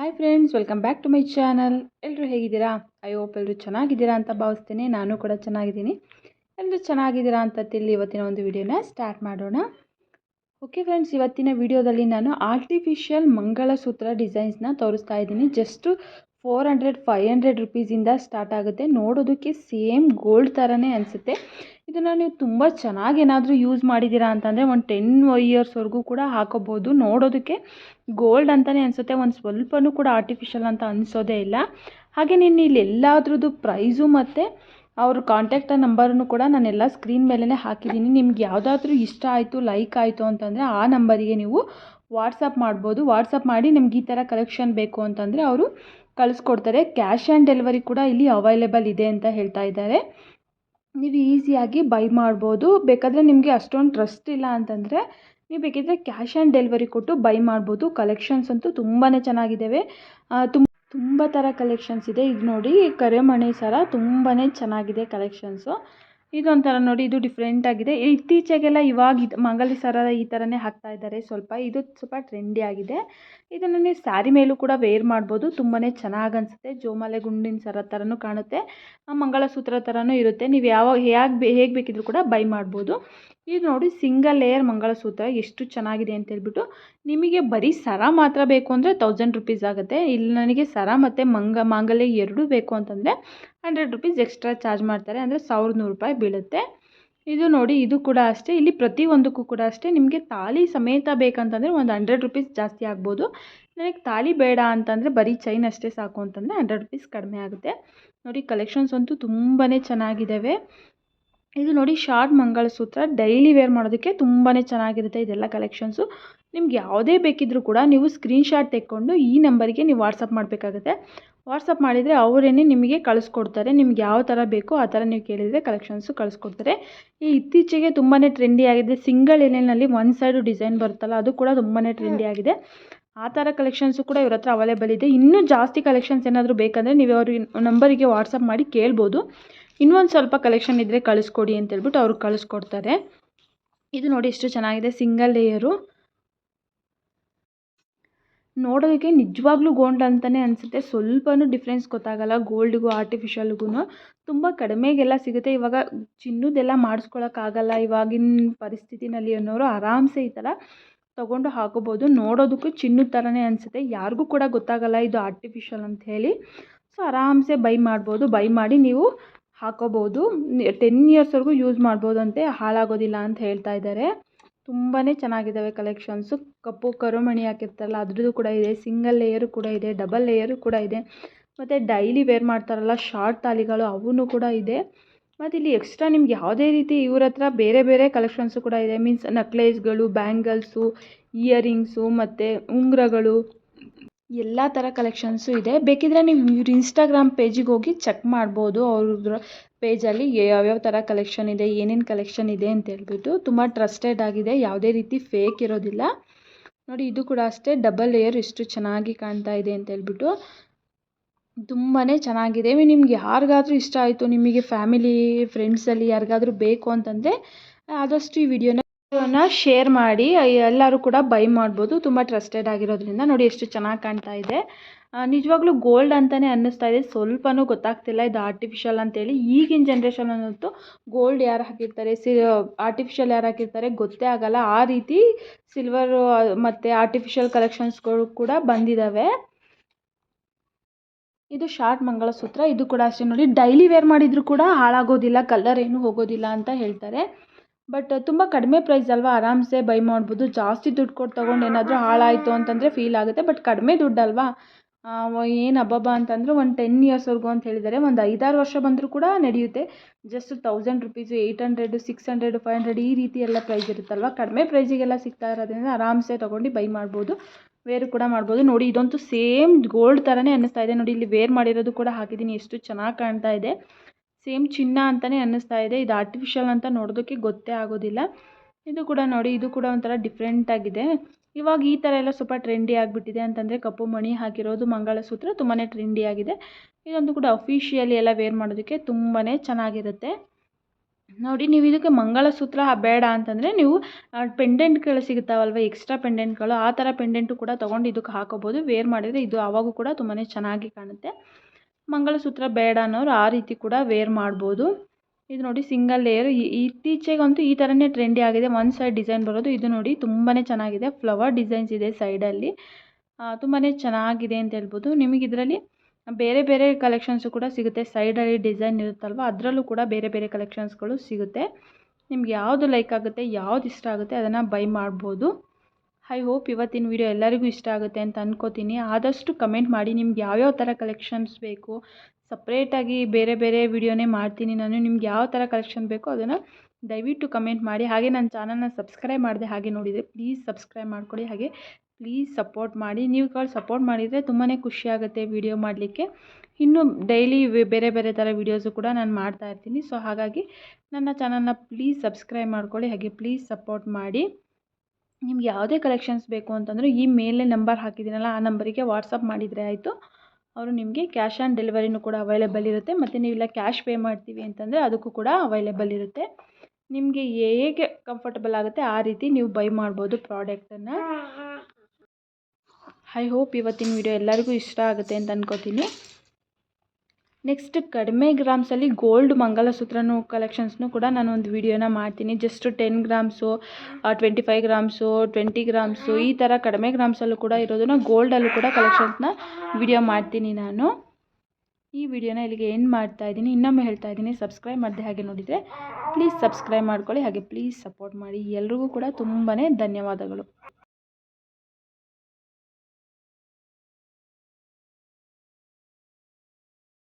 Hi friends welcome back to my channel ಎಲ್ಲರೂ ಹೇಗಿದ್ದೀರಾ? I hope ಎಲ್ಲರೂ ಚೆನ್ನಾಗಿದ್ದೀರಾ ಅಂತ ಭಾವಿಸ್ತೀನಿ. ನಾನು ಕೂಡ ಚೆನ್ನಾಗಿದ್ದೀನಿ. ಎಲ್ಲರೂ ಚೆನ್ನಾಗಿದ್ದೀರಾ ಅಂತ ತಿಳಿ ಇವತ್ತಿನ ಒಂದು ವಿಡಿಯೋನ ಸ್ಟಾರ್ಟ್ ಮಾಡೋಣ. ಓಕೆ ಫ್ರೆಂಡ್ಸ್ ಇವತ್ತಿನ ವಿಡಿಯೋದಲ್ಲಿ ನಾನು ಆರ್ಟಿಫಿಷಿಯಲ್ ಮಂಗಳಸೂತ್ರ ಡಿಸೈನ್ಸ್ನ ತೋರಿಸ್ತಾ ಇದ್ದೀನಿ. Just four hundred five hundred ರುಪೀಸಿಂದ start ಆಗುತ್ತೆ. ನೋಡೋದಕ್ಕೆ ಸೇಮ್ ಗೋಲ್ಡ್ ಥರನೇ ಅನಿಸುತ್ತೆ. ಇದನ್ನು ನೀವು ತುಂಬ ಚೆನ್ನಾಗಿ ಏನಾದರೂ ಯೂಸ್ ಮಾಡಿದ್ದೀರಾ ಅಂತಂದರೆ ಒಂದು ಟೆನ್ ಇಯರ್ಸ್ವರೆಗೂ ಕೂಡ ಹಾಕೋಬೋದು. ನೋಡೋದಕ್ಕೆ ಗೋಲ್ಡ್ ಅಂತಲೇ ಅನಿಸುತ್ತೆ. ಒಂದು ಸ್ವಲ್ಪನೂ ಕೂಡ ಆರ್ಟಿಫಿಷಿಯಲ್ ಅಂತ ಅನಿಸೋದೇ ಇಲ್ಲ. ಹಾಗೆ ನೀನು ಇಲ್ಲಿ ಎಲ್ಲಾದ್ರದ್ದು ಪ್ರೈಸು ಮತ್ತು ಅವ್ರ ಕಾಂಟ್ಯಾಕ್ಟ್ ನಂಬರನ್ನು ಕೂಡ ನಾನೆಲ್ಲ ಸ್ಕ್ರೀನ್ ಮೇಲೇ ಹಾಕಿದ್ದೀನಿ ನಿಮ್ಗೆ ಯಾವುದಾದ್ರೂ ಇಷ್ಟ ಆಯಿತು ಲೈಕ್ ಆಯಿತು ಅಂತಂದರೆ ಆ ನಂಬರಿಗೆ ನೀವು ವಾಟ್ಸಪ್ ಮಾಡ್ಬೋದು. ವಾಟ್ಸಪ್ ಮಾಡಿ ನಿಮ್ಗೆ ಈ ಥರ ಕಲೆಕ್ಷನ್ ಬೇಕು ಅಂತಂದರೆ ಅವರು ಕಳಿಸ್ಕೊಡ್ತಾರೆ. ಕ್ಯಾಶ್ ಆ್ಯಂಡ್ ಡೆಲಿವರಿ ಕೂಡ ಇಲ್ಲಿ ಅವೈಲೇಬಲ್ ಇದೆ ಅಂತ ಹೇಳ್ತಾ ಇದ್ದಾರೆ. ನೀವು ಈಸಿಯಾಗಿ ಬೈ ಮಾಡ್ಬೋದು. ಬೇಕಾದರೆ ನಿಮಗೆ ಅಷ್ಟೊಂದು ಟ್ರಸ್ಟ್ ಇಲ್ಲ ಅಂತಂದರೆ ನೀವು ಬೇಕಿದ್ದರೆ ಕ್ಯಾಶ್ ಆ್ಯಂಡ್ ಡೆಲಿವರಿ ಕೊಟ್ಟು ಬೈ ಮಾಡ್ಬೋದು. ಕಲೆಕ್ಷನ್ಸ್ ಅಂತೂ ತುಂಬಾ ಚೆನ್ನಾಗಿದ್ದಾವೆ ತುಂಬ ತುಂಬ ಥರ ಕಲೆಕ್ಷನ್ಸ್ ಇದೆ. ಈಗ ನೋಡಿ, ಕರೆಮಣಿ ಸರ ತುಂಬಾ ಚೆನ್ನಾಗಿದೆ ಕಲೆಕ್ಷನ್ಸು ಇದೊಂಥರ ನೋಡಿ ಇದು ಡಿಫ್ರೆಂಟ್ ಆಗಿದೆ. ಇತ್ತೀಚೆಗೆಲ್ಲ ಇವಾಗ ಇದು ಮಂಗಲಿ ಸರ ಈ ಥರನೇ ಹಾಕ್ತಾ ಇದ್ದಾರೆ ಸ್ವಲ್ಪ. ಇದು ಸ್ವಲ್ಪ ಟ್ರೆಂಡಿ ಆಗಿದೆ. ಇದನ್ನು ನೀವು ಸ್ಯಾರಿ ಮೇಲೂ ಕೂಡ ವೇರ್ ಮಾಡ್ಬೋದು. ತುಂಬಾ ಚೆನ್ನಾಗಿ ಅನಿಸುತ್ತೆ. ಜೋಮಾಲೆ ಗುಂಡಿನ ಸರ ಥರನೂ ಕಾಣುತ್ತೆ. ಮಂಗಳಸೂತ್ರ ಥರನೂ ಇರುತ್ತೆ. ನೀವು ಯಾವಾಗ ಹೇಗೆ ಹೇಗೆ ಬೇಕಿದ್ರೂ ಕೂಡ ಬೈ ಮಾಡ್ಬೋದು. ಇದು ನೋಡಿ ಸಿಂಗಲ್ ಲೇಯರ್ ಮಂಗಳಸೂತ್ರ ಎಷ್ಟು ಚೆನ್ನಾಗಿದೆ ಅಂತ ಹೇಳ್ಬಿಟ್ಟು, ನಿಮಗೆ ಬರೀ ಸರ ಮಾತ್ರ ಬೇಕು ಅಂದರೆ ತೌಸಂಡ್ ರುಪೀಸ್ ಆಗುತ್ತೆ. ಇಲ್ಲಿ ನನಗೆ ಸರ ಮತ್ತು ಮಂಗ, ಮಾಂಗಲ್ಯ ಎರಡೂ ಬೇಕು ಅಂತಂದರೆ ಹಂಡ್ರೆಡ್ ರುಪೀಸ್ ಎಕ್ಸ್ಟ್ರಾ ಚಾರ್ಜ್ ಮಾಡ್ತಾರೆ. ಅಂದರೆ ಸಾವಿರದ ನೂರು ರೂಪಾಯಿ ಬೀಳುತ್ತೆ. ಇದು ನೋಡಿ, ಇದು ಕೂಡ ಅಷ್ಟೇ. ಇಲ್ಲಿ ಪ್ರತಿಯೊಂದಕ್ಕೂ ಕೂಡ ಅಷ್ಟೇ. ನಿಮಗೆ ತಾಳಿ ಸಮೇತ ಬೇಕಂತಂದರೆ ಒಂದು ಹಂಡ್ರೆಡ್ ರುಪೀಸ್ ಜಾಸ್ತಿ ಆಗ್ಬೋದು. ನನಗೆ ತಾಳಿ ಬೇಡ ಅಂತಂದರೆ ಬರೀ ಚೈನ್ ಅಷ್ಟೇ ಸಾಕು ಅಂತಂದರೆ ಹಂಡ್ರೆಡ್ ರುಪೀಸ್ ಕಡಿಮೆ ಆಗುತ್ತೆ. ನೋಡಿ ಕಲೆಕ್ಷನ್ಸ್ ಅಂತೂ ತುಂಬಾ ಚೆನ್ನಾಗಿದ್ದಾವೆ ಇದು ನೋಡಿ ಶಾರ್ಟ್ ಮಂಗಳಸೂತ್ರ. ಡೈಲಿ ವೇರ್ ಮಾಡೋದಕ್ಕೆ ತುಂಬಾ ಚೆನ್ನಾಗಿರುತ್ತೆ ಇದೆಲ್ಲ ಕಲೆಕ್ಷನ್ಸು. ನಿಮ್ಗೆ ಯಾವುದೇ ಬೇಕಿದ್ದರೂ ಕೂಡ ನೀವು ಸ್ಕ್ರೀನ್ಶಾಟ್ ತೆಕ್ಕೊಂಡು ಈ ನಂಬರಿಗೆ ನೀವು ವಾಟ್ಸಪ್ ಮಾಡಬೇಕಾಗುತ್ತೆ. ವಾಟ್ಸಪ್ ಮಾಡಿದರೆ ಅವರೇನೆ ನಿಮಗೆ ಕಳಿಸ್ಕೊಡ್ತಾರೆ. ನಿಮ್ಗೆ ಯಾವ ಥರ ಬೇಕೋ ಆ ಥರ ನೀವು ಕೇಳಿದರೆ ಕಲೆಕ್ಷನ್ಸು ಕಳಿಸ್ಕೊಡ್ತಾರೆ. ಈ ಇತ್ತೀಚೆಗೆ ತುಂಬಾ ಟ್ರೆಂಡಿ ಆಗಿದೆ. ಸಿಂಗಲ್ ಎಲೆನಲ್ಲಿ ಒನ್ ಸೈಡು ಡಿಸೈನ್ ಬರುತ್ತಲ್ಲ, ಅದು ಕೂಡ ತುಂಬಾ ಟ್ರೆಂಡಿ ಆಗಿದೆ. ಆ ಥರ ಕಲೆಕ್ಷನ್ಸು ಕೂಡ ಇವ್ರ ಹತ್ರ ಅವೈಲೇಬಲ್ ಇದೆ. ಇನ್ನೂ ಜಾಸ್ತಿ ಕಲೆಕ್ಷನ್ಸ್ ಏನಾದರೂ ಬೇಕಂದರೆ ನೀವು ಅವ್ರಿಗೆ ನಂಬರಿಗೆ ವಾಟ್ಸಪ್ ಮಾಡಿ ಕೇಳ್ಬೋದು. ಇನ್ನೊಂದು ಸ್ವಲ್ಪ ಕಲೆಕ್ಷನ್ ಇದ್ದರೆ ಕಳಿಸ್ಕೊಡಿ ಅಂತ ಹೇಳ್ಬಿಟ್ಟು ಅವ್ರು ಕಳಿಸ್ಕೊಡ್ತಾರೆ. ಇದು ನೋಡಿ ಎಷ್ಟು ಚೆನ್ನಾಗಿದೆ ಸಿಂಗಲ್ ಲೇಯರು ನೋಡೋದಕ್ಕೆ ನಿಜವಾಗ್ಲೂ ಗೋಲ್ಡ್ ಅಂತಲೇ ಅನಿಸುತ್ತೆ. ಸ್ವಲ್ಪನೂ ಡಿಫ್ರೆನ್ಸ್ ಗೊತ್ತಾಗಲ್ಲ ಗೋಲ್ಡ್ಗೂ ಆರ್ಟಿಫಿಷಿಯಲ್ಗೂ ತುಂಬ ಕಡಿಮೆಗೆಲ್ಲ ಸಿಗುತ್ತೆ. ಇವಾಗ ಚಿನ್ನದೆಲ್ಲ ಮಾಡಿಸ್ಕೊಳಕ್ಕಾಗಲ್ಲ ಇವಾಗಿನ ಪರಿಸ್ಥಿತಿನಲ್ಲಿ ಅನ್ನೋರು ಆರಾಮ್ಸೆ ಈ ಥರ ತೊಗೊಂಡು ಹಾಕೋಬೋದು. ನೋಡೋದಕ್ಕೂ ಚಿನ್ನದ ಥರನೇ ಅನಿಸುತ್ತೆ. ಯಾರಿಗೂ ಕೂಡ ಗೊತ್ತಾಗಲ್ಲ ಇದು ಆರ್ಟಿಫಿಷಿಯಲ್ ಅಂತ ಹೇಳಿ. ಸೊ ಆರಾಮ್ಸೆ ಬೈ ಮಾಡ್ಬೋದು. ಬೈ ಮಾಡಿ ನೀವು ಹಾಕೋಬೋದು ಟೆನ್ ಇಯರ್ಸ್ವರೆಗೂ ಯೂಸ್ ಮಾಡ್ಬೋದಂತೆ. ಹಾಳಾಗೋದಿಲ್ಲ ಅಂತ ಹೇಳ್ತಾ ಇದ್ದಾರೆ ತುಂಬಾ ಚೆನ್ನಾಗಿದ್ದಾವೆ ಕಲೆಕ್ಷನ್ಸು ಕಪ್ಪು, ಕರುಮಣಿ ಹಾಕಿರ್ತಾರಲ್ಲ, ಅದ್ರದ್ದು ಕೂಡ ಇದೆ. ಸಿಂಗಲ್ ಲೇಯರು ಕೂಡ ಇದೆ ಡಬಲ್ ಲೇಯರು ಕೂಡ ಇದೆ. ಮತ್ತು ಡೈಲಿ ವೇರ್ ಮಾಡ್ತಾರಲ್ಲ ಶಾರ್ಟ್ ತಾಲಿಗಳು ಅವೂ ಕೂಡ ಇದೆ. ಮತ್ತು ಇಲ್ಲಿ ಎಕ್ಸ್ಟ್ರಾ ನಿಮ್ಗೆ ಯಾವುದೇ ರೀತಿ ಇವ್ರ ಹತ್ರ ಬೇರೆ ಬೇರೆ ಕಲೆಕ್ಷನ್ಸು ಕೂಡ ಇದೆ. ಮೀನ್ಸ್ ನಕ್ಲೇಸ್ಗಳು ಬ್ಯಾಂಗಲ್ಸು ಇಯರಿಂಗ್ಸು ಮತ್ತು ಉಂಗುರಗಳು. ಎಲ್ಲ ಥರ ಕಲೆಕ್ಷನ್ಸು ಇದೆ. ಬೇಕಿದ್ರೆ ನೀವು ಇವ್ರ ಇನ್ಸ್ಟಾಗ್ರಾಮ್ ಪೇಜಿಗೆ ಹೋಗಿ ಚೆಕ್ ಮಾಡ್ಬೋದು. ಅವ್ರದ್ರ ಪೇಜಲ್ಲಿ ಯಾವ್ಯಾವ ಥರ ಕಲೆಕ್ಷನ್ ಇದೆ, ಏನೇನು ಕಲೆಕ್ಷನ್ ಇದೆ ಅಂತ ಹೇಳ್ಬಿಟ್ಟು ತುಂಬ ಟ್ರಸ್ಟೆಡ್ ಆಗಿದೆ. ಯಾವುದೇ ರೀತಿ ಫೇಕ್ ಇರೋದಿಲ್ಲ. ನೋಡಿ, ಇದು ಕೂಡ ಅಷ್ಟೇ ಡಬಲ್ ಲೇಯರ್ ಎಷ್ಟು ಚೆನ್ನಾಗಿ ಕಾಣ್ತಾ ಇದೆ ಅಂತ ಹೇಳ್ಬಿಟ್ಟು ತುಂಬಾ ಚೆನ್ನಾಗಿದೆ. ನಿಮ್ಗೆ ಯಾರಿಗಾದ್ರೂ ಇಷ್ಟ ಆಯಿತು, ನಿಮಗೆ ಫ್ಯಾಮಿಲಿ ಫ್ರೆಂಡ್ಸಲ್ಲಿ ಯಾರಿಗಾದ್ರೂ ಬೇಕು ಅಂತಂದರೆ ಆದಷ್ಟು ಈ ವಿಡಿಯೋನ ಶೇರ್ ಮಾಡಿ ಎಲ್ಲರೂ ಕೂಡ ಬೈ ಮಾಡ್ಬೋದು. ತುಂಬ ಟ್ರಸ್ಟೆಡ್ ಆಗಿರೋದ್ರಿಂದ. ನೋಡಿ ಎಷ್ಟು ಚೆನ್ನಾಗಿ ಕಾಣ್ತಾ ಇದೆ. ನಿಜವಾಗ್ಲೂ ಗೋಲ್ಡ್ ಅಂತಲೇ ಅನ್ನಿಸ್ತಾ ಇದೆ. ಸ್ವಲ್ಪನೂ ಗೊತ್ತಾಗ್ತಿಲ್ಲ ಇದು ಆರ್ಟಿಫಿಷಿಯಲ್ ಅಂತೇಳಿ. ಈಗಿನ ಜನ್ರೇಷನ್ ಅನ್ನೋದು ಗೋಲ್ಡ್ ಯಾರು ಹಾಕಿರ್ತಾರೆ, ಸಿ ಆರ್ಟಿಫಿಷಿಯಲ್ ಯಾರು ಹಾಕಿರ್ತಾರೆ ಗೊತ್ತೇ ಆಗಲ್ಲ. ಆ ರೀತಿ ಸಿಲ್ವರು ಮತ್ತು ಆರ್ಟಿಫಿಷಿಯಲ್ ಕಲೆಕ್ಷನ್ಸ್ಗಳು ಕೂಡ ಬಂದಿದ್ದಾವೆ ಇದು ಶಾರ್ಟ್ ಮಂಗಳಸೂತ್ರ. ಇದು ಕೂಡ ಅಷ್ಟೇ ನೋಡಿ. ಡೈಲಿ ವೇರ್ ಮಾಡಿದರೂ ಕೂಡ ಹಾಳಾಗೋದಿಲ್ಲ. ಕಲರ್ ಏನು ಹೋಗೋದಿಲ್ಲ ಅಂತ ಹೇಳ್ತಾರೆ. ಬಟ್ ತುಂಬ ಕಡಿಮೆ ಪ್ರೈಸ್ ಅಲ್ವಾ? ಆರಾಮ್ಸೆ ಬೈ ಮಾಡ್ಬೋದು. ಜಾಸ್ತಿ ದುಡ್ಡು ಕೊಟ್ಟು ತಗೊಂಡು ಏನಾದರೂ ಹಾಳಾಯಿತು ಅಂತಂದರೆ ಫೀಲ್ ಆಗುತ್ತೆ. ಬಟ್ ಕಡಿಮೆ ದುಡ್ಡಲ್ವಾ ಏನು ಅಬ್ಬಬ್ಬ ಅಂತಂದರೆ ಒಂದು ಟೆನ್ ಇಯರ್ಸ್ವರೆಗೂ ಅಂತ ಹೇಳಿದ್ದಾರೆ ಒಂದು ಐದಾರು ವರ್ಷ ಬಂದರೂ ಕೂಡ ನಡೆಯುತ್ತೆ. Just thousand rupees eight hundred six hundred five hundred ಈ ರೀತಿ ಎಲ್ಲ ಪ್ರೈಸ್ ಇರುತ್ತಲ್ವ? ಕಡಿಮೆ ಪ್ರೈಸಿಗೆಲ್ಲ ಸಿಗ್ತಾ ಇರೋದ್ರಿಂದ ಆರಾಮ್ಸೆ ತೊಗೊಂಡು ಬೈ ಮಾಡ್ಬೋದು. ವೇರ್ ಕೂಡ ಮಾಡ್ಬೋದು. ನೋಡಿ, ಇದಂತೂ ಸೇಮ್ ಗೋಲ್ಡ್ ಥರನೇ ಅನ್ನಿಸ್ತಾ ಇದೆ. ನೋಡಿ, ಇಲ್ಲಿ ವೇರ್ ಮಾಡಿರೋದು ಕೂಡ ಹಾಕಿದ್ದೀನಿ. ಎಷ್ಟು ಚೆನ್ನಾಗಿ ಕಾಣ್ತಾ ಇದೆ. ಸೇಮ್ ಚಿನ್ನ ಅಂತಲೇ ಅನ್ನಿಸ್ತಾ ಇದೆ. ಇದು ಆರ್ಟಿಫಿಷಿಯಲ್ ಅಂತ ನೋಡೋದಕ್ಕೆ ಗೊತ್ತೇ ಆಗೋದಿಲ್ಲ. ಇದು ಕೂಡ ನೋಡಿ, ಇದು ಕೂಡ ಒಂಥರ ಡಿಫ್ರೆಂಟಾಗಿದೆ ಇವಾಗ ಈ ಥರ ಎಲ್ಲ ಸ್ವಲ್ಪ ಟ್ರೆಂಡಿ ಆಗಿಬಿಟ್ಟಿದೆ ಅಂತಂದರೆ ಕಪ್ಪು ಮಣಿ ಹಾಕಿರೋದು ಮಂಗಳಸೂತ್ರ ತುಂಬಾ ಟ್ರೆಂಡಿ ಆಗಿದೆ. ಇದೊಂದು ಕೂಡ ಅಫಿಷಿಯಲಿ ಎಲ್ಲ ವೇರ್ ಮಾಡೋದಕ್ಕೆ ತುಂಬಾ ಚೆನ್ನಾಗಿರುತ್ತೆ. ನೋಡಿ, ನೀವು ಇದಕ್ಕೆ ಮಂಗಳಸೂತ್ರ ಬೇಡ ಅಂತಂದರೆ ನೀವು ಪೆಂಡೆಂಟ್ಗಳು ಸಿಗುತ್ತಾವಲ್ವ ಎಕ್ಸ್ಟ್ರಾ ಪೆಂಡೆಂಟ್ಗಳು ಆ ಥರ ಪೆಂಡೆಂಟು ಕೂಡ ತೊಗೊಂಡು ಇದಕ್ಕೆ ಹಾಕೋಬೋದು. ವೇರ್ ಮಾಡಿದರೆ ಇದು ಆವಾಗೂ ಕೂಡ ತುಂಬಾ ಚೆನ್ನಾಗಿ ಕಾಣುತ್ತೆ. ಮಂಗಳಸೂತ್ರ ಬೇಡ ಅನ್ನೋರು ಆ ರೀತಿ ಕೂಡ ವೇರ್ ಮಾಡ್ಬೋದು. ಇದು ನೋಡಿ ಸಿಂಗಲ್ ಲೇಯರ್ ಇತ್ತೀಚೆಗಂತೂ ಈ ಥರನೇ ಟ್ರೆಂಡಿ ಆಗಿದೆ. ಒನ್ ಸೈಡ್ ಡಿಸೈನ್ ಬರೋದು ಇದು ನೋಡಿ ತುಂಬಾ ಚೆನ್ನಾಗಿದೆ. ಫ್ಲವರ್ ಡಿಸೈನ್ಸ್ ಇದೆ ಸೈಡಲ್ಲಿ ತುಂಬಾ ಚೆನ್ನಾಗಿದೆ ಅಂತ ಹೇಳ್ಬೋದು. ನಿಮಗೆ ಇದರಲ್ಲಿ ಬೇರೆ ಬೇರೆ ಕಲೆಕ್ಷನ್ಸು ಕೂಡ ಸಿಗುತ್ತೆ. ಸೈಡಲ್ಲಿ ಡಿಸೈನ್ ಇರುತ್ತಲ್ವ? ಅದರಲ್ಲೂ ಕೂಡ ಬೇರೆ ಬೇರೆ ಕಲೆಕ್ಷನ್ಸ್ಗಳು ಸಿಗುತ್ತೆ. ನಿಮ್ಗೆ ಯಾವುದು ಲೈಕ್ ಆಗುತ್ತೆ, ಯಾವ್ದು ಇಷ್ಟ ಆಗುತ್ತೆ ಅದನ್ನು ಬೈ ಮಾಡ್ಬೋದು. ಐ ಹೋಪ್ ಇವತ್ತಿನ ವಿಡಿಯೋ ಎಲ್ಲರಿಗೂ ಇಷ್ಟ ಆಗುತ್ತೆ ಅಂತ ಅಂದ್ಕೋತೀನಿ ಆದಷ್ಟು ಕಮೆಂಟ್ ಮಾಡಿ ನಿಮ್ಗೆ ಯಾವ್ಯಾವ ಥರ ಕಲೆಕ್ಷನ್ಸ್ ಬೇಕು? ಸಪ್ರೇಟಾಗಿ ಬೇರೆ ಬೇರೆ ವಿಡಿಯೋನೇ ಮಾಡ್ತೀನಿ. ನಾನು ನಿಮ್ಗೆ ಯಾವ ಥರ ಕಲೆಕ್ಷನ್ ಬೇಕೋ ಅದನ್ನು ದಯವಿಟ್ಟು ಕಮೆಂಟ್ ಮಾಡಿ. ಹಾಗೆ ನನ್ನ ಚಾನಲ್ನ ಸಬ್ಸ್ಕ್ರೈಬ್ ಮಾಡಿದೆ ಹಾಗೆ ನೋಡಿದರೆ ಪ್ಲೀಸ್ ಸಬ್ಸ್ಕ್ರೈಬ್ ಮಾಡ್ಕೊಳ್ಳಿ. ಹಾಗೆ ಪ್ಲೀಸ್ ಸಪೋರ್ಟ್ ಮಾಡಿ. ನೀವುಗಳು ಸಪೋರ್ಟ್ ಮಾಡಿದರೆ ತುಂಬಾ ಖುಷಿಯಾಗುತ್ತೆ ವಿಡಿಯೋ ಮಾಡಲಿಕ್ಕೆ. ಇನ್ನು ಡೈಲಿ ಬೇರೆ ಬೇರೆ ಥರ ವೀಡಿಯೋಸು ಕೂಡ ನಾನು ಮಾಡ್ತಾ ಇರ್ತೀನಿ. ಸೊ ಹಾಗಾಗಿ ನನ್ನ ಚಾನಲ್ನ ಪ್ಲೀಸ್ ಸಬ್ಸ್ಕ್ರೈಬ್ ಮಾಡ್ಕೊಳ್ಳಿ. ಹಾಗೆ ಪ್ಲೀಸ್ ಸಪೋರ್ಟ್ ಮಾಡಿ. ನಿಮ್ಗೆ ಯಾವುದೇ ಕಲೆಕ್ಷನ್ಸ್ ಬೇಕು ಅಂತಂದರೆ ಈ ಮೇಲೆ ನಂಬರ್ ಹಾಕಿದ್ದೀನಲ್ಲ ಆ ನಂಬರಿಗೆ ವಾಟ್ಸಪ್ ಮಾಡಿದರೆ ಆಯಿತು. ಅವರು ನಿಮಗೆ ಕ್ಯಾಶ್ ಆನ್ ಡೆಲಿವರಿನೂ ಕೂಡ ಅವೈಲೇಬಲ್ ಇರುತ್ತೆ. ಮತ್ತು ನೀವೆಲ್ಲ ಕ್ಯಾಶ್ ಪೇ ಮಾಡ್ತೀವಿ ಅಂತಂದರೆ ಅದಕ್ಕೂ ಕೂಡ ಅವೈಲೇಬಲ್ ಇರುತ್ತೆ. ನಿಮಗೆ ಹೇಗೆ ಕಂಫರ್ಟಬಲ್ ಆಗುತ್ತೆ ಆ ರೀತಿ ನೀವು ಬೈ ಮಾಡ್ಬೋದು ಪ್ರಾಡಕ್ಟನ್ನು ಐ ಹೋಪ್ ಇವತ್ತಿನ ವಿಡಿಯೋ ಎಲ್ಲರಿಗೂ ಇಷ್ಟ ಆಗುತ್ತೆ ಅಂತ ಅನ್ಕೋತೀನಿ. ನೆಕ್ಸ್ಟ್ ಕಡಿಮೆ ಗ್ರಾಮ್ಸಲ್ಲಿ ಗೋಲ್ಡ್ ಮಂಗಲಸೂತ್ರನೂ ಕಲೆಕ್ಷನ್ಸ್ನು ಕೂಡ ನಾನು ಒಂದು ವಿಡಿಯೋನ ಮಾಡ್ತೀನಿ just ten grams twenty five grams twenty grams ಈ ಥರ ಕಡಿಮೆ ಗ್ರಾಮ್ಸಲ್ಲೂ ಕೂಡ ಇರೋದನ್ನು ಗೋಲ್ಡಲ್ಲೂ ಕೂಡ ಕಲೆಕ್ಷನ್ಸ್ನ ವಿಡಿಯೋ ಮಾಡ್ತೀನಿ ನಾನು. ಈ ವಿಡಿಯೋನ ಇಲ್ಲಿಗೆ ಏನು ಮಾಡ್ತಾ ಇದ್ದೀನಿ. ಇನ್ನೊಮ್ಮೆ ಹೇಳ್ತಾ ಇದ್ದೀನಿ. ಸಬ್ಸ್ಕ್ರೈಬ್ ಮಾಡಿದೆ ಹಾಗೆ ನೋಡಿದರೆ ಪ್ಲೀಸ್ ಸಬ್ಸ್ಕ್ರೈಬ್ ಮಾಡ್ಕೊಳ್ಳಿ. ಹಾಗೆ ಪ್ಲೀಸ್ ಸಪೋರ್ಟ್ ಮಾಡಿ. ಎಲ್ರಿಗೂ ಕೂಡ ತುಂಬಾ ಧನ್ಯವಾದಗಳು.